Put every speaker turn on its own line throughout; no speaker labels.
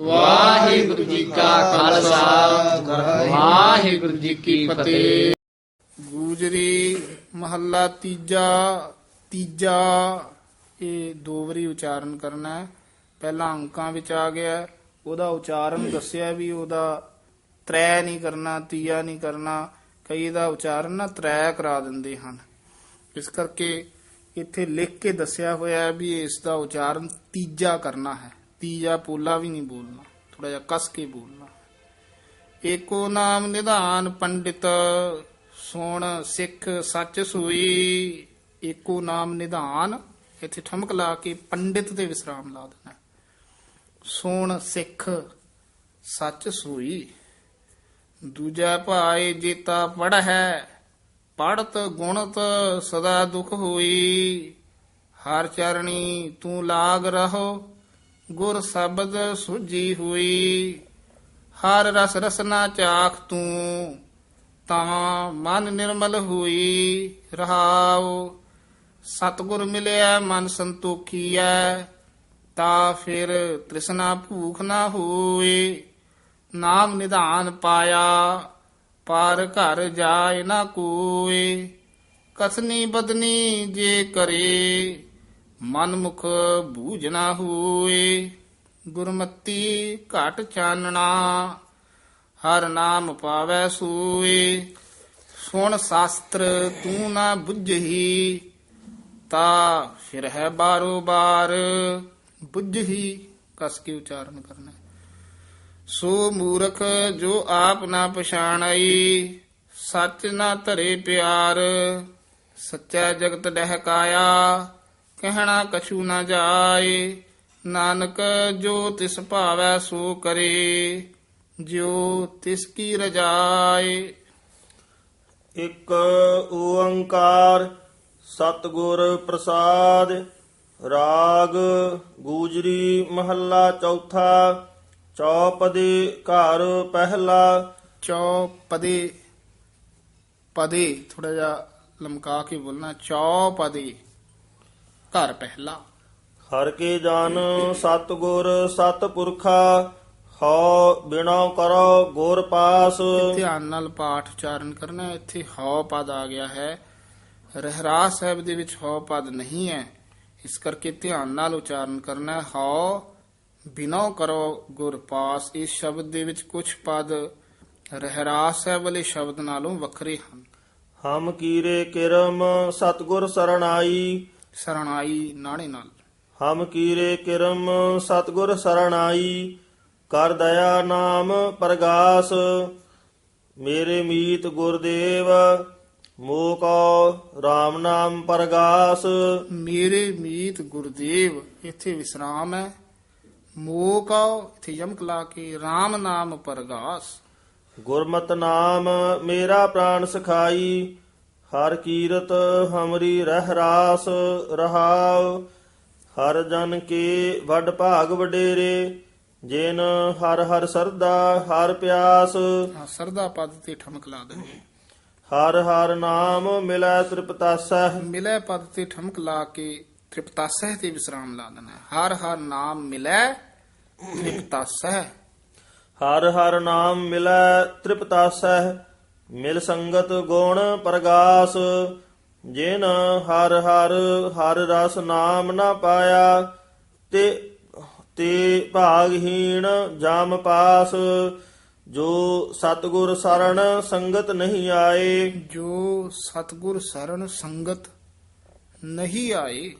ਵਾਹਿਗੁਰੂ ਜੀ ਕਾ ਖਾਲਸਾ। ਵਾਹਿਗੁਰੂ ਜੀ ਕੀ ਫਤਿਹ।
ਗੂਜਰੀ ਮਹੱਲਾ ਤੀਜਾ ਤੀਜਾ, ਇਹ ਦੋ ਵਾਰੀ ਉਚਾਰਨ ਕਰਨਾ ਹੈ। ਪਹਿਲਾ ਅੰਕਾਂ ਵਿੱਚ ਆ ਗਿਆ ਹੈ। ਉਹਦਾ ਉਚਾਰਨ ਦੱਸਿਆ ਵੀ ਉਹਦਾ ਤ੍ਰੈ ਨਹੀਂ ਕਰਨਾ, ਤੀਆ ਨਹੀਂ ਕਰਨਾ। ਕਈ ਦਾ ਉਚਾਰਨ ਨਾ ਤ੍ਰੈ ਕਰਾ ਦਿੰਦੇ ਹਨ। ਇਸ ਕਰਕੇ ਇੱਥੇ ਲਿਖ ਕੇ ਦੱਸਿਆ ਹੋਇਆ ਵੀ ਇਸ ਦਾ ਉਚਾਰਨ ਤੀਜਾ ਕਰਨਾ ਹੈ। ਤੀਜਾ ਪੋਲਾ ਵੀ ਨਹੀਂ ਬੋਲਣਾ ਥੋੜਾ ਜਿਹਾ ਕਸ ਕੇ ਬੋਲਣਾ। ਏਕੋ ਨਾਮ ਨਿਧਾਨ ਪੰਡਿਤ, ਸੁਣ ਸਿੱਖ ਸੱਚ ਸੂਈ। ਏਕੋ ਨਾਮ ਨਿਧਾਨ, ਇੱਥੇ ਠਮਕ ਲਾ ਕੇ ਪੰਡਿਤ ਤੇ ਵਿਸਰਾਮ ਲਾ ਦੇਣਾ। ਸੁਣ ਸਿੱਖ ਸੱਚ ਸੂਈ। ਦੂਜਾ ਭਾਏ ਜੀਤਾ ਪੜ ਹੈ ਪੜਤ ਗੁਣਤ ਸਦਾ ਦੁਖ ਹੋਈ। ਹਰ ਚਰਣੀ ਤੂੰ ਲਾਗ ਰਹੋ ਗੁਰ ਸ਼ਬਦ ਸੁਜੀ ਹੋਈ, ਹਰ ਰਸ ਰਸਨਾ ਚਾਖ ਤੂੰ, ਤਾਂ ਮਨ ਨਿਰਮਲ ਹੋਈ ਰਹਾਉ। ਸਤਗੁਰ ਮਿਲਿਆ, ਮਨ ਸੰਤੋਖੀ ਸੰਤੋਖੀਐ, ਤਾ ਫਿਰ ਤ੍ਰਿਸ਼ਨਾ ਭੂਖ ਨਾ ਹੋਏ ਨਾਮ ਨਿਧਾਨ ਪਾਇਆ, ਪਰ ਘਰ ਜਾਏ ਨਾ ਕੋਏ। ਕਸਨੀ ਬਦਨੀ ਜੇ ਕਰੇ ਮਨ ਮੁਖ ਬੂਝ ਨਾ ਹੋਏ, ਗੁਰਮਤੀ ਘਟ ਚਾਨਣਾ, ਹਰ ਨਾਮ ਪਾਵੈ ਸੂਏ। ਸੁਣ ਸ਼ਾਸਤਰ, ਤੂੰ ਨਾ ਬੁੱਝਹੀ, ਤਾ ਫਿਰ ਹੈ ਬਾਰੋ ਬਾਰ। ਬੁੱਝਹੀ, ਕਸ ਕੇ ਉਚਾਰਨ ਕਰਨਾ। ਸੋ ਮੂਰਖ, ਜੋ ਆਪ ਨਾ ਪਛਾਣਈ, ਸੱਚ ਨਾ ਧਰੇ ਪਿਆਰ, ਸੱਚਾ ਜਗਤ ਡਹਿਕਾਇਆ ਕਹਿਣਾ ਕਛੂ ਨਾ ਜਾਏ ਨਾਨਕ ਜੋ ਤਿਸ ਭਾਵੈ ਸੋ ਕਰੇ ਜਿਉ ਤਿਸ ਕੀ ਰਜਾਏ।
ਇੱਕ ਓੰਕਾਰ ਸਤਿਗੁਰ ਪ੍ਰਸਾਦ ਰਾਗ ਗੂਜਰੀ ਮਹੱਲਾ ਚੌਥਾ ਚੌਪਦੀ ਘਰ ਪਹਿਲਾ।
ਚੌ ਪਦੇ ਥੋੜਾ ਜਿਹਾ ਲਮਕਾ ਕੇ ਬੋਲਣਾ ਚੌ ਪਦੇ ਘਰ ਪਹਿਲਾ
ਹਰ ਕੇ ਜਨ ਸਤਿਗੁਰ ਸਤਿਪੁਰਖਾ ਹਉ ਬਿਨਾ ਕਰੋ ਗੁਰ ਪਾਸ
ਧਿਆਨ ਨਾਲ ਪਾਠ ਉਚਾਰਨ ਕਰਨਾ। ਇੱਥੇ ਹਉ ਪਦ ਆ ਗਿਆ ਹੈ ਰਹਿਰਾਸ ਸਾਹਿਬ ਦੇ ਵਿੱਚ ਹਉ ਪਦ ਨਹੀਂ ਹੈ ਇਸ ਕਰਕੇ ਧਿਆਨ ਨਾਲ ਉਚਾਰਨ ਕਰਨਾ। ਹਉ ਬਿਨੋ ਕਰੋ ਗੁਰ ਪਾਸ ਇਸ ਸ਼ਬਦ ਦੇ ਵਿੱਚ ਕੁਝ ਪਦ ਰਹਿਰਾਸ ਸਾਹਿਬ ਵਾਲੇ ਸ਼ਬਦ ਨਾਲੋਂ ਵੱਖਰੇ ਹਨ
ਹਮ ਕੀਰੇ ਕਿਰਮ ਸਤਿਗੁਰ ਸਰਣਾਈ
ਸਰਣਾਈ ਨਾਣੇ ਨਾਲ।
ਹਮ ਕੀਰੇ ਕਿਰਮ ਸਤਿਗੁਰ ਸਰਣਾਈ ਕਰ ਦਇਆ ਨਾਮ ਪ੍ਰਗਾਸ ਮੇਰੇ ਮੀਤ ਗੁਰਦੇਵ ਮੋਕੋ RAM ਨਾਮ ਪ੍ਰਗਾਸ।
ਮੇਰੇ ਮੀਤ ਗੁਰਦੇਵ ਇੱਥੇ ਵਿਸਰਾਮ ਹੈ। ਮੋਕਾ ਇੱਥੇ ਯਮਕ ਲਾ ਕੇ RAM ਨਾਮ ਪਰਗਾਸ।
ਗੁਰਮਤਿ ਨਾਮ ਮੇਰਾ ਪ੍ਰਾਨ ਸਖਾਈ ਹਰ ਕੀਰਤ ਹਮਰੀ ਰਹਿ ਰਾਸ ਰਹਾਉ ਹਰ ਜਨ ਕੇ ਵੱਡ ਭਾਗ ਵਡੇਰੇ ਜਿਨ ਹਰ ਹਰ ਸਰਦਾ ਹਰ ਪਿਆਸ।
ਸਰਦਾ ਪਦ ਤੇ ਠਮਕ ਲਾ ਦੇ
ਹਰ ਹਰ ਨਾਮ ਮਿਲੈ ਤ੍ਰਿਪਤਾਸੈ
ਮਿਲੇ ਪਦ ਤੇ ਠਮਕ ਲਾ ਕੇ ਤ੍ਰਿਪਤਾਸਹਿ ਤੇ ਵਿਸਰਾਮ ਲਾ ਦੇਣਾ। ਹਰ ਹਰ ਨਾਮ ਮਿਲੇ ਤ੍ਰਿਪਤਾਸਹਿ।
ਹਰ ਹਰ ਨਾਮ ਮਿਲੈ ਤ੍ਰਿਪਤਾਸੈ ਮਿਲ ਸੰਗਤ ਗੁਣ ਪ੍ਰਗਾਸ ਜਿਨ ਹਰ ਹਰ ਹਰ ਰਸ ਨਾਮ ਨਾ ਪਾਇਆ ਤੇ ਤੇ ਭਾਗਹੀਣ ਜਾਮ ਪਾਸ ਜੋ ਸਤਗੁਰ ਸਰਣ ਸੰਗਤ ਨਹੀਂ ਆਏ।
ਜੋ ਸਤਗੁਰ ਸਰਣ ਸੰਗਤ ਨਹੀਂ ਆਏ।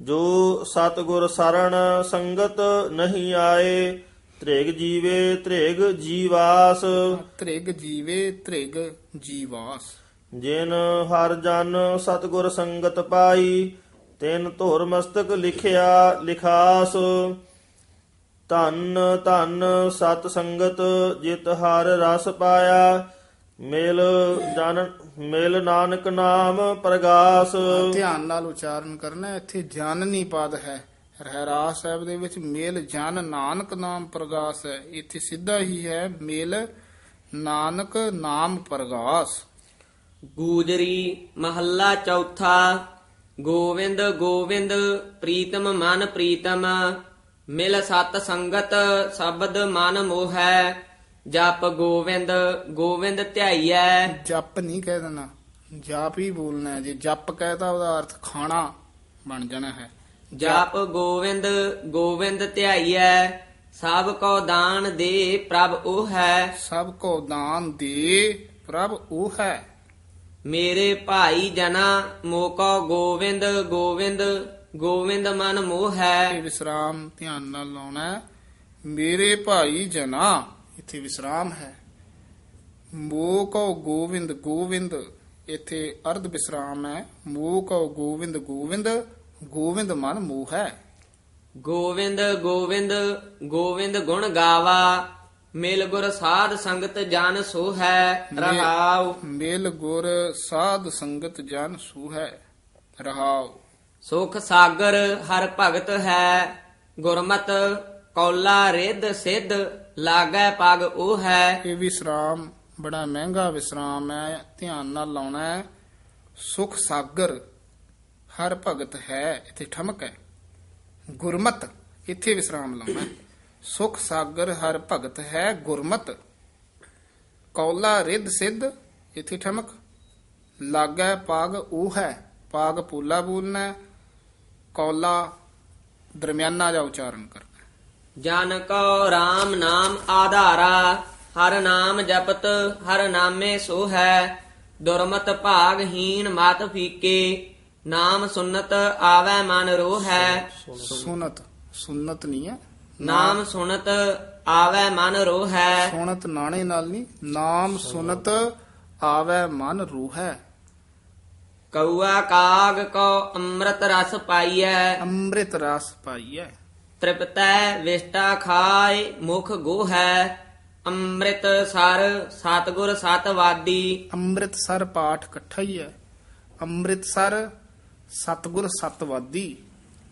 ਜੋ ਸਤਗੁਰ ਸਰਣ ਸੰਗਤ ਨਹੀਂ ਆਏ ਤ੍ਰਿਗ ਜੀਵੇ ਤ੍ਰਿਗ ਜੀਵਾਸ।
ਤ੍ਰਿਗ ਜੀਵੇ ਤ੍ਰਿਗ ਜੀਵਾਸ।
ਜਿਨ ਹਰ ਜਨ ਸਤਗੁਰ ਸੰਗਤ ਪਾਈ ਤਿਨ ਧੁਰ ਮਸਤਕ ਲਿਖਿਆ ਲਿਖਾਸ। ਧੰਨ ਧੰਨ ਸਤ ਸੰਗਤ ਜਿਤ ਹਰ ਰਸ ਪਾਇਆ ਮਿਲ ਜਨ ਮਿਲ ਨਾਨਕ ਨਾਮ ਪ੍ਰਗਾਸ।
ਧਿਆਨ ਨਾਲ ਉਚਾਰਨ ਕਰਨਾ। ਇੱਥੇ ਜਨਨੀ ਪਦ ਹੈ। ਰਹਿਰਾਸ ਸਾਹਿਬ ਦੇ ਵਿੱਚ ਮੇਲ ਜਨ ਨਾਨਕ ਨਾਮ ਪ੍ਰਗਾਸ ਹੈ। ਇੱਥੇ ਸਿੱਧਾ ਹੀ ਹੈ ਮੇਲ ਨਾਨਕ ਨਾਮ ਪ੍ਰਗਾਸ।
ਗੂਜਰੀ ਮਹੱਲਾ ਚੌਥਾ ਗੋਵਿੰਦ ਗੋਵਿੰਦ ਪ੍ਰੀਤਮ ਮਨ ਪ੍ਰੀਤਮ
ਮਿਲ ਸਤ ਸੰਗਤ ਸ਼ਬਦ ਮਨ ਮੋਹੈ ਜਪ ਗੋਵਿੰਦ ਗੋਵਿੰਦ ਧਿਆਈਐ।
ਜਪ ਨਹੀਂ ਕਹਿ ਦੇਣਾ ਜਾਪ ਹੀ ਬੋਲਣਾ ਹੈ। ਜੇ ਜਪ ਕਹਿਤਾ ਉਹਦਾ ਅਰਥ ਖਾਣਾ ਬਣ ਜਾਣਾ ਹੈ।
ਜਪ ਗੋਵਿੰਦ ਗੋਵਿੰਦ ਧਿਆਈਐ ਸਭ ਕੋ ਦਾਨ ਦੇ ਪ੍ਰਭ ਉਹ। ਹੈ
ਸਭ ਕੋ ਦਾਨ ਦੇ ਪ੍ਰਭ ਉਹ। ਹੈ
ਮੇਰੇ ਭਾਈ ਜਨਾ ਮੋਕੋ ਗੋਵਿੰਦ ਗੋਵਿੰਦ ਗੋਵਿੰਦ ਮਨ ਮੋਹ।
ਇਹ
ਹੈ
ਵਿਸਰਾਮ ਧਿਆਨ ਨਾਲ ਲਾਉਣਾ ਹੈ। ਮੇਰੇ ਭਾਈ ਜਨਾ ਇੱਥੇ ਵਿਸਰਾਮ ਹੈ। ਮੋਹ ਕਉ ਗੋਵਿੰਦ ਗੋਵਿੰਦ ਇੱਥੇ ਅਰਧ ਵਿਸਰਾਮ ਹੈ। ਮੋਹ ਕਉ ਗੋਵਿੰਦ ਗੋਵਿੰਦ ਗੋਵਿੰਦ ਮਨ ਮੋਹ ਹੈ।
ਗੋਵਿੰਦ ਗੋਵਿੰਦ ਗੋਵਿੰਦ ਗੁਣ ਗਾਵਾ ਮਿਲ ਗੁਰ ਸਾਧ ਸੰਗਤ ਜਨ ਸੋ ਹੈ ਰਹਾਉ।
ਮੇਲ ਗੁਰ ਸਾਧ ਸੰਗਤ ਜਨ ਸੂ ਹੈ ਰਹਾਉ।
ਸੁਖ ਸਾਗਰ ਹਰ ਭਗਤ ਹੈ ਗੁਰਮਤ ਕੌਲਾ ਰਿੱਧ ਸਿੱਧ ਲਾਗੈ ਪਗ ਉਹ ਹੈ।
ਇਹ ਵਿਸਰਾਮ ਬੜਾ ਮਹਿੰਗਾ ਵਿਸਰਾਮ ਹੈ ਧਿਆਨ ਨਾਲ ਲਾਉਣਾ ਹੈ। ਸੁਖ ਸਾਗਰ ਹਰ ਭਗਤ ਹੈ, ਇੱਥੇ ਠਮਕ ਹੈ। ਗੁਰਮਤ, ਇੱਥੇ ਵਿਸਰਾਮ ਲਾਉਣਾ ਸੁਖ ਸਾਗਰ ਹਰ ਭਗਤ ਹੈ, ਗੁਰਮਤ। ਕੌਲਾ ਰਿੱਧ ਸਿੱਧ, ਇੱਥੇ ਠਮਕ। ਲਾਗੈ ਪਾਗ ਉਹ ਹੈ, ਪਾਗ ਪੂਲਾ ਬੋਲਣਾ ਕੌਲਾ ਦਰਮਿਆਨਾ ਜਾ ਉਚਾਰਨ ਕਰਨਾ
ਜਨ ਕੋ RAM ਨਾਮ ਆਧਾਰਾ, ਹਰ ਨਾਮ ਜਪਤ, ਹਰ ਨਾਮੇ ਸੋ ਹੈ ਦੁਰਮਤ ਭਾਗਹੀਨ ਮਤ ਫੀਕੇ ਨਾਮ ਸੁਨਤ ਆਵੈ ਮਨ ਰੋਹੈ।
ਸੁਨਤ ਸੁਨਤ ਨਹੀਂ ਹੈ।
ਨਾਮ ਸੁਨਤ ਆਵੈ ਮਨ ਰੋਹੈ।
ਸੁਨਤ ਨਾਣੇ ਨਾਲ ਨਹੀਂ ਨਾਮ ਸੁਨਤ ਆਵੈ ਮਨ ਰੂਹੈ।
ਕਉਆ ਕਾਗ ਕੋ ਅੰਮ੍ਰਿਤ ਰਸ ਪਾਈਐ।
ਅੰਮ੍ਰਿਤ ਰਸ ਪਾਈਐ।
ਤ੍ਰਿਪਤੈ ਵਿਸ਼ਟਾ ਖਾਏ ਮੁਖ ਗੋਹੈ। ਅੰਮ੍ਰਿਤ ਸਰ ਸਤਗੁਰ ਸਤਵਾਦੀ।
ਅੰਮ੍ਰਿਤਸਰ ਪਾਠ ਇਕੱਠਾ ਹੀ ਹੈ ਅੰਮ੍ਰਿਤਸਰ ਸਤਗੁਰ ਸਤਵਾਦੀ।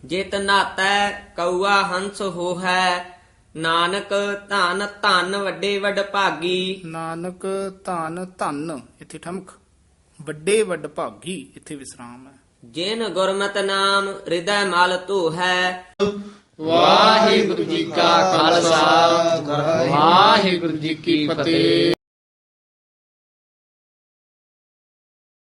ਜਿਤ ਨਾਤੈ ਕਉਆ ਹੰਸ ਹੋਹੈ ਨਾਨਕ ਧਨ ਧਨ ਵੱਡੇ ਵੱਡ ਭਾਗੀ।
ਨਾਨਕ ਧਨ ਧਨ ਇੱਥੇ ਠਮਕ। ਵੱਡੇ ਵੱਡ ਭਾਗੀ ਇੱਥੇ ਵਿਸਰਾਮ ਹੈ।
ਜਿਨ ਗੁਰਮਤਿ ਨਾਮ ਹਿਰਦੈ ਮਲ ਧੋਹੈ।
ਵਾਹਿਗੁਰੂ ਜੀ ਕਾ ਖਾਲਸਾ ਵਾਹਿਗੁਰੂ ਜੀ ਕੀ ਫਤਿਹ।